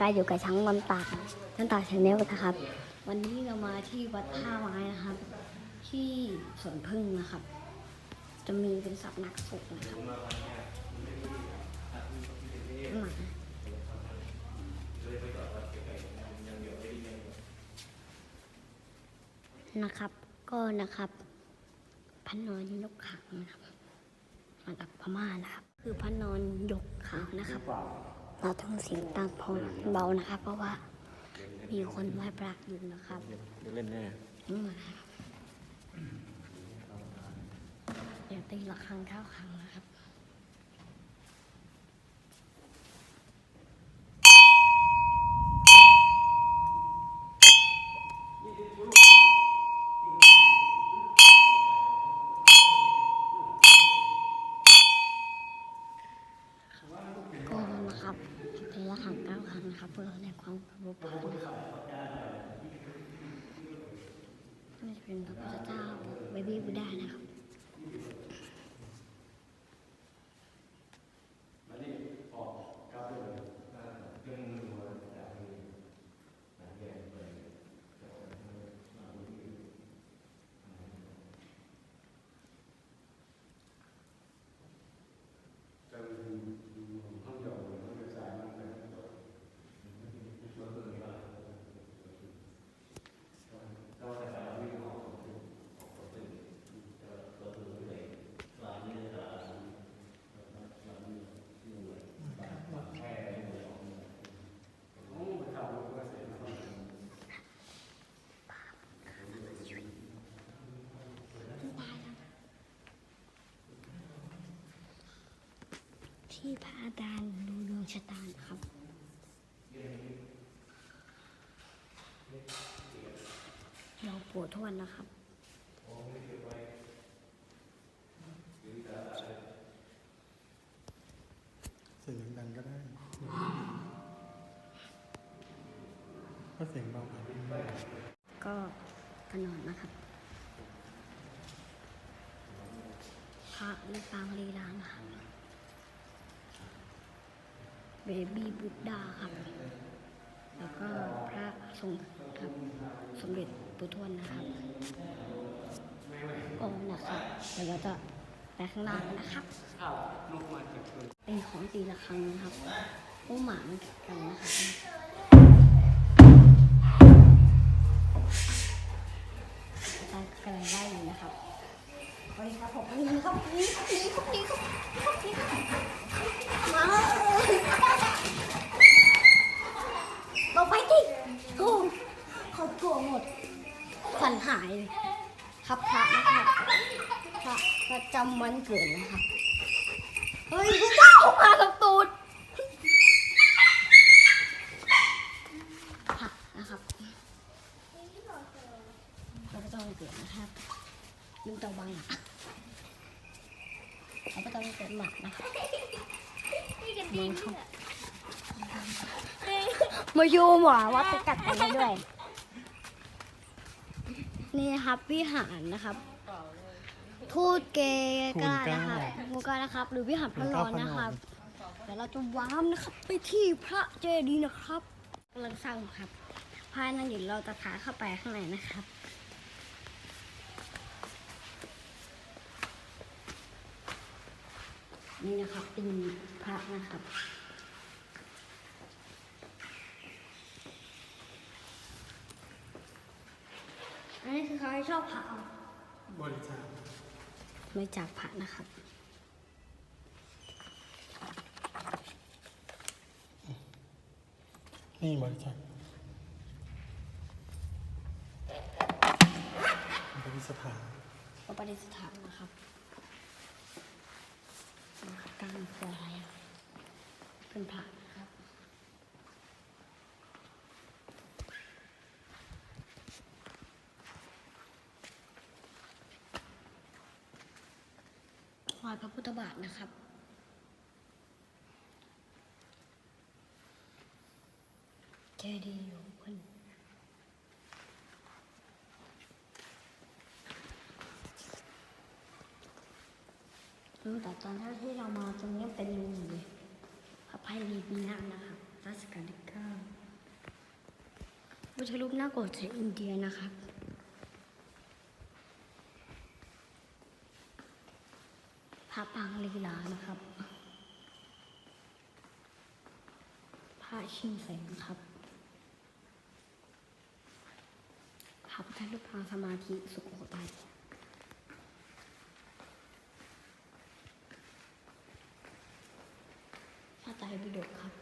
ก็อยู่กับช้างน้ำตาน้ำตาชาแนลนะครับ วันนี้เรามาที่วัดท่าไม้นะครับ ที่สวนพึ่งนะครับ จะมีเป็นสับนักสุกนะครับหมานะครับ ก็นะครับพระนอนยกขังนะครับมาจากพม่านะครับ คือพระนอนยกขังนะครับ เราต้องเสียงตังพอเบานะครับ เพราะว่ามีคนไหว้พระอยู่นะครับเล่นแน่อย่าตีละครั้งเท่าครั้งนะครับ ก็นะครับ ตีละครั้งเก้าครั้งนะครับเพื่อในความเคารพนะครับนี่เป็นพระพุทธเจ้าเบบี้บูดานะครับ ที่พระอาจารย์ดูดวงชะตานะครับ เราปวดทวนนะครับเสียงดังๆก็ได้ถ้าเสียงเบาไปก็ถนนนะครับพระลิปางลีลานะครับ เบบี้บุดดาครับ แล้วก็พระสงฆ์ครับสมเด็จปุทวนนะครับก็นะครับเดี๋ยวเราจะไปข้างล่างกันนะครับเป็นของตีละครั้งนะครับโอ้หมามันกัดกันนะครับ หมานะครับมึงเขามาโยมหมาว่าไปกัดกันได้ด้วย นี่นะครับวิหารนะครับทูตเกกานะครับมูกานะครับ หรือวิหารพระนอนนะครับเดี๋ยวเราจะว้ามนะครับ ไปที่พระเจดีย์นะครับกำลังสร้างอยู่ครับภายในเดี๋ยวเราจะพาเข้าไปข้างในนะครับ นี่นะครับเป็นพระนะครับอันนี้คือเขาให้ชอบพระเอาบริจาคไม่จากพระนะครับนี่บริจาคบริสถานก็ประดิษฐานนะครับ กลางคืออะไรเป็นพระนะครับ รอยพระพุทธบาทนะครับเจดีย์อยู่ บนอืมแต่ตอนที่เรามาตรงนี้เป็นรูอยู่เลยพระไพรีปีนันนะครับรัชกาลที่เก้าพุทธรูปหน้าโกรธจากอินเดียนะครับพระปางลีลานะครับพระชิงแสงครับพระพุทธรูปปางสมาธิสุโขทัยพระไตรปิฎกครับ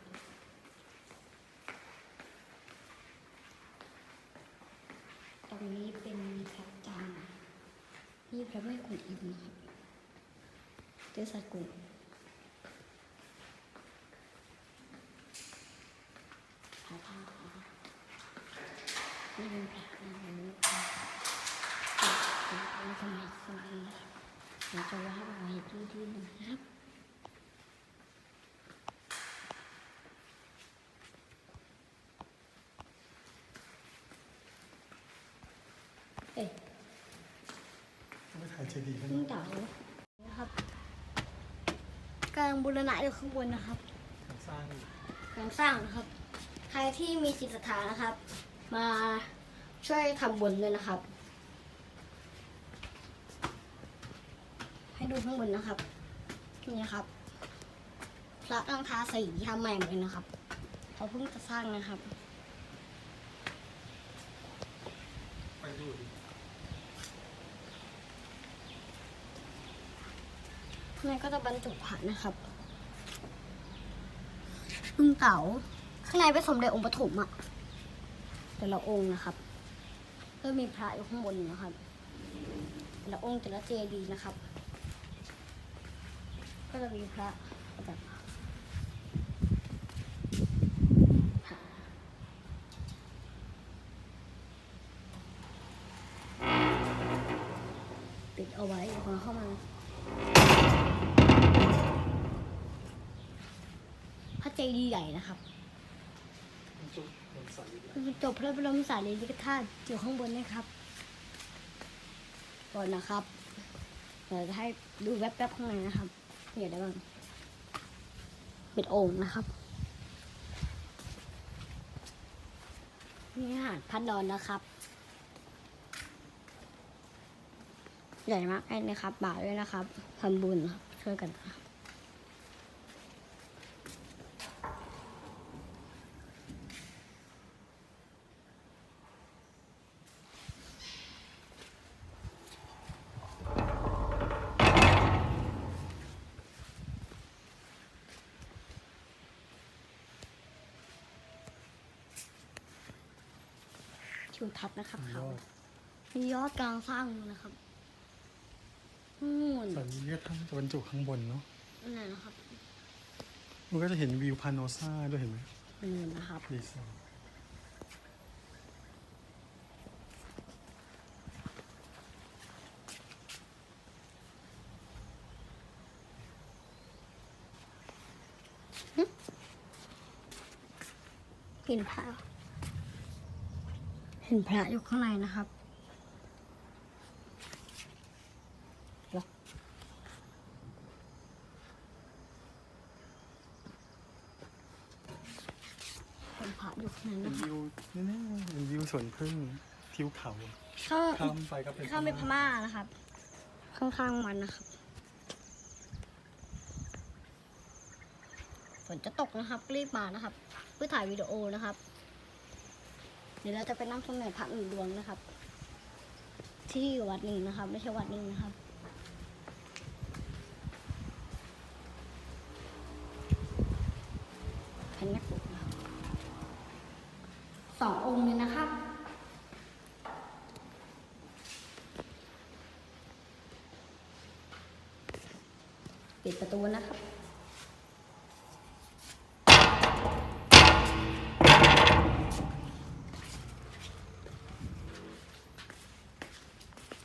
ตรงนี้เป็นพระจาน นี่พระแม่กุนอิมนะครับเจสัตกุลพระธาตุนะครับนี่เป็นพระนางนี้เป็นสมัยสมัยนะครับเราจะว่าดไว้ที่ที่หนึ่งครับ เอ๊ะ ต้องไปถ่ายเจดีย์กัน พึ่งเต๋านะครับกำลังบูร ณะอยู่ข้างบนนะครับการสร้างอยู่กำลังสร้างนะครับ ใครที่มีจิตศรัทธานะครับ มาช่วยทำบุญด้วยนะครับ ให้ดูข้างบนนะครับ นี่นะครับ พระตั้งทาสีทำใหม่หมดเลยนะครับเขาเพิ่งจะสร้างนะครับ ไปดูดิข้างในก็จะบรรจุพระนะครับ พึ่งเต๋าข้างในเป็นสมเด็จองค์ปฐมอะแต่ละองค์นะครับก็มีพระอยู่ข้างบนนะครับแต่ละองค์แต่ละเจดีย์นะครับ ก็จะมีพระประดับปิดเอาไว้เดี๋ยวคนเข้ามา จดีใหญ่นะครับมันจุดมันใสอยู่คือจบพระบรมสารีริกธาตุอยู่ข้างบนนะครับก่อนนะครับเดี๋ยวจะให้ดูแวบๆข้างในนะครับมีอะไรบ้างเป็นโอ่งนะครับนี่หารพัดดอนนะครับ ใหญ่มากเลยนะครับบาทด้วยนะครับทำบุญครับช่วยกันนะครับ ทิวทัศน์นะครับยเขาอดมียอดกลางสร้างอยู่นะครับนู่นสันนี้ก็ทั้งจะบรรจุข้างบนเนาะนั่นนะครับมันก็จะเห็นวิวพาโนซาด้วยเห็นไหมนี่นะครับดีไซน์เห็นพระเห็นพระอยู่ข้างในนะครับเหรอเห็นพระอยู่ข้างในเป็นนะครับวิวนี่นะเป็นวิวสวนพึ่งทิวเขา ข้างข้ามไปก็เป็นข้ามไปพม่านะครับ ข้างๆมันนะครับฝนจะตกนะครับรีบมานะครับเพื่อถ่ายวิดีโอนะครับ เดี๋ยวเราจะไปนั่งชมเหนือพระหนึ่งดวงนะครับ ที่วัดหนึ่งนะครับ ไม่ใช่วัดหนึ่งนะครับแผ่นแม่ปุกนะครับสององค์เลยนะครับปิดประตูนะครับ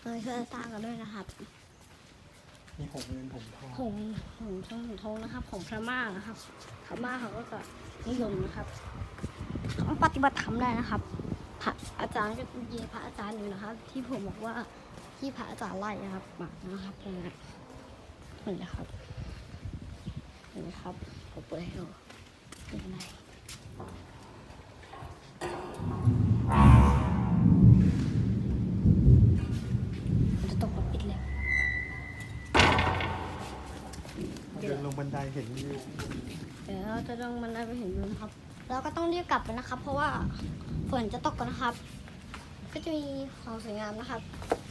เออช่วยสร้างกันด้วยนะครับมีหงเงินหงทองหงหงทองหงทองนะครับ ของพม่านะครับพม่าเขาก็จะนิยมนะครับเขาปฏิบัติธรรมได้นะครับพระอาจารย์ก็มีพระอาจารย์อยู่นะครับ ที่ผมบอกว่าที่พระอาจารย์ไล่นะครับมานะครับตรงนี้นี่นะครับนี่นะครับผมเปิดให้ดูเป็นไง บันไดเห็นวิวเดี๋ยวเราจะลงมันไดไปเห็นวิวนะครับเราก็ต้องรีบกลับไปนะครับ เพราะว่าฝนจะตกกันนะครับ ก็จะมีของสวยงามนะครับ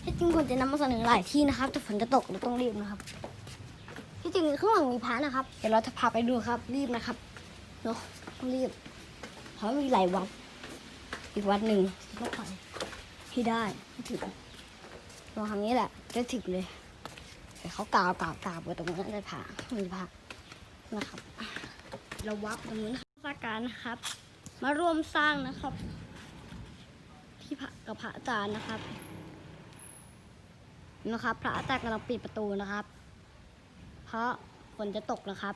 ที่จริงควรจะนำมาเสนอหลายที่นะครับ แต่ฝนจะตกเราต้องรีบนะครับที่จริงข้างหลังมีพระนะครับ เดี๋ยวเราจะพาไปดูครับ รีบนะครับเนาะต้องรีบเพราะมีหลายวัดอีกวัดหนึ่งต้องไปที่ได้ที่ถึงลองทำนี้แหละจะถึงเลย เขากาวกาวกาวไปตรงนั้นได้ผ่ามีพระนะครับเราวับตรงนู้นนะครับสร้างการนะครับ มาร่วมสร้างนะครับ ที่พระกับพระอาจารย์นะครับนะครับ พระอาจารย์กำลังปิดประตูนะครับ เพราะฝนจะตกนะครับ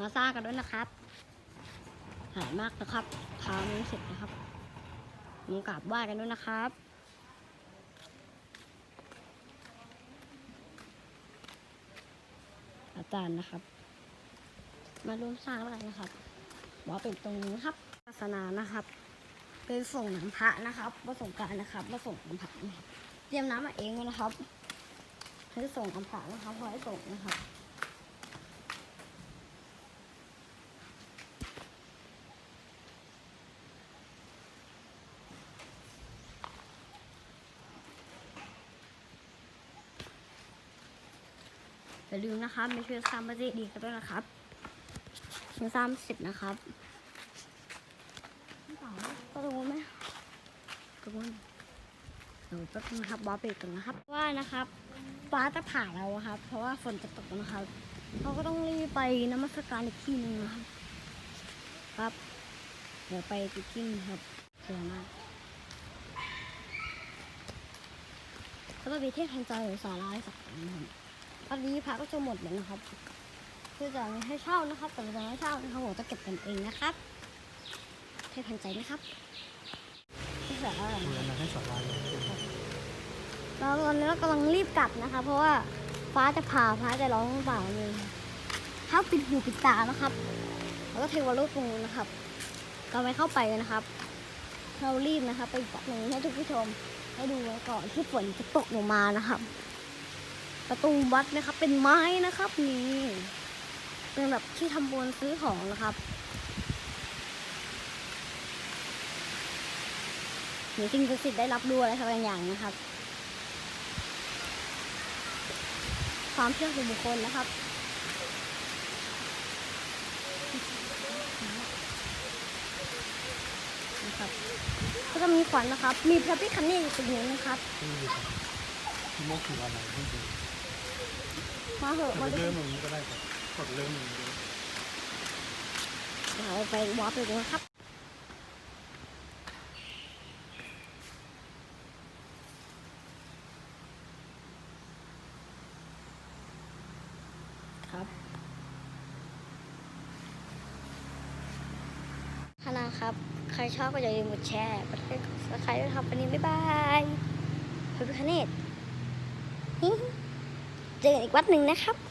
มาสร้างกันด้วยนะครับหายมากนะครับทำไม่เสร็จนะครับมากราบไหว้กันด้วยนะครับ อาจารย์นะครับ มาร่วมสร้างแล้วกันนะครับว่าเป็นตรงนี้ครับศาสนานะครับ เป็นส่งน้ำพระนะครับมาส่งกรารนะครับมาส่งน้ำพระนะครับเตรียมน้ำมาเองเลยนะครับให้ส่งน้ำพระนะครับพอให้ส่งนะครับ อย่าลืมนะครับไม่ช่วยสร้างประเทศดีกันด้วยนะครับยังสร้างเสร็จนะครับก็รู้ไหมก็รู้เดี๋ยวแป๊บนึงนะครับบอสเบรกก่อนนะครับ ว่านะครับฟ้าจะผ่าเราครับ เพราะว่าฝนจะตกนะครับเราก็ต้องรีบไปนมัสการอีกที่หนึ่งนะครับ ครับ เดี๋ยวไปติ๊กิ้งครับเสียมากแล้วก็มีเทพทันใจหรือสาราให้สักครั้งนะครับ ตอนนี้พระก็จะหมดแล้วนะครับ คือจะไม่ให้เช่านะครับ แต่เราจะไม่ให้เช่านะครับผมจะเก็บกันเองนะครับให้ทันใจนะครับที่เสร็จแล้วดูนะแล้วนะให้สาราเลยเราตอนนี้เรากำลังรีบกลับนะคะ เพราะว่าฟ้าจะผ่าฟ้าจะร้องเปล่าเลยห้ามปิดหูปิดตานะครับ แล้วก็เทวรูปตรงนู้นนะครับเราไม่เข้าไปนะครับ เรารีบนะครับ ไปอีกฝั่งหนึ่งให้ทุกผู้ชมให้ดูไว้ก่อนที่ฝนจะตกลงมานะครับ ประตูวัดนะครับ เป็นไม้นะครับนี่เป็นแบบที่ทำบนซื้อของนะครับหรือสิ่งศักดิ์สิทธิ์ได้รับรู้อะไรสักอย่างนะครับ ความเชื่อส่วนบุคคลนะครับนะครับก็จะมีขวัญนะครับ มีพระพิคเนตอยู่ตรงนี้นะครับที่อบที่โมกคืออะไรให้ดู มาเหอะมาเราดูเริ่มตรงนี้ก็ได้ครับกดเริ่มตรงนี้เลยเดี๋ยวเราไปวอล์ปไปดูนะครับครับคณะครับ ใครชอบก็อย่าลืมกดแชร์กดไลค์กดซับสไครต์ด้วยครับวันนี้บ๊ายบายพระพิคเนต เจอกันอีกวัดหนึ่งนะครับ